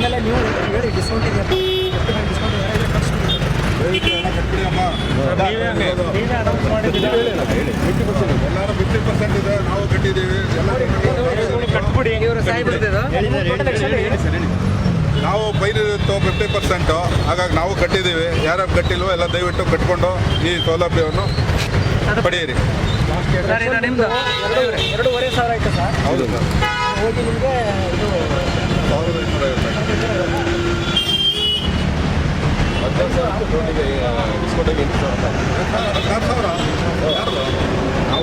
ಆಮೇಲೆ ನೀವು ಹೇಳಿ ಡಿಸ್ಕೌಂಟ್ ಇದೆ ಡಿಸ್ಕೌಂಟ್ ಎಲ್ಲರೂ ಫಿಫ್ಟಿ ಪರ್ಸೆಂಟ್ ಇದೆ ನಾವು ಕಟ್ಟಿದ್ದೀವಿ ನಾವು ಫಿಫ್ಟಿ ಪರ್ಸೆಂಟು ಹಾಗಾಗಿ ನಾವು ಕಟ್ಟಿದ್ದೀವಿ. ಯಾರ್ಯಾರು ಕಟ್ಟಿಲ್ವೋ ಎಲ್ಲ ದಯವಿಟ್ಟು ಕಟ್ಕೊಂಡು ಈ ಸೌಲಭ್ಯವನ್ನು ಪಡೆಯಿರಿ. ಎರಡೂವರೆ ಸಾವಿರ ಆಯ್ತು ಸರ್? ಹೌದು ಸರ್. ಹೋಗಿ ನಿಮಗೆ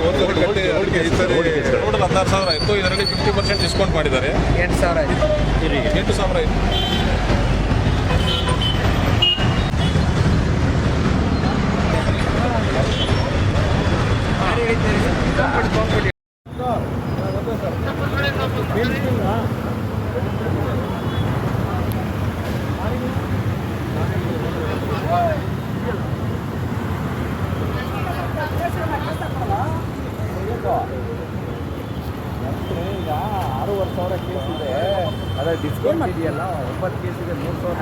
ಸಾವಿರ ಕಟ್ಟಿ ಅದಕ್ಕೆ ಈ ಸರಿ ಟೋಟಲ್ ಹದಿನಾರು ಸಾವಿರ ಇತ್ತು ಇದರಲ್ಲಿ ಫಿಫ್ಟಿ ಪರ್ಸೆಂಟ್ ಡಿಸ್ಕೌಂಟ್ ಮಾಡಿದ್ದಾರೆ. ಎಂಟು ಸಾವಿರ ಆಯ್ತು. ಎಂಟು ಸಾವಿರ ಇತ್ತು ಈಗ ಆರೂವರೆ ಸಾವಿರ ಕೇಸ್ ಅದೇ ಡಿಸ್ಕೌಂಟ್ ಇದೆಯಲ್ಲ ಒಂಬತ್ತು ಕೇಸ್ ಇದೆ ಮೂರು ಸಾವಿರ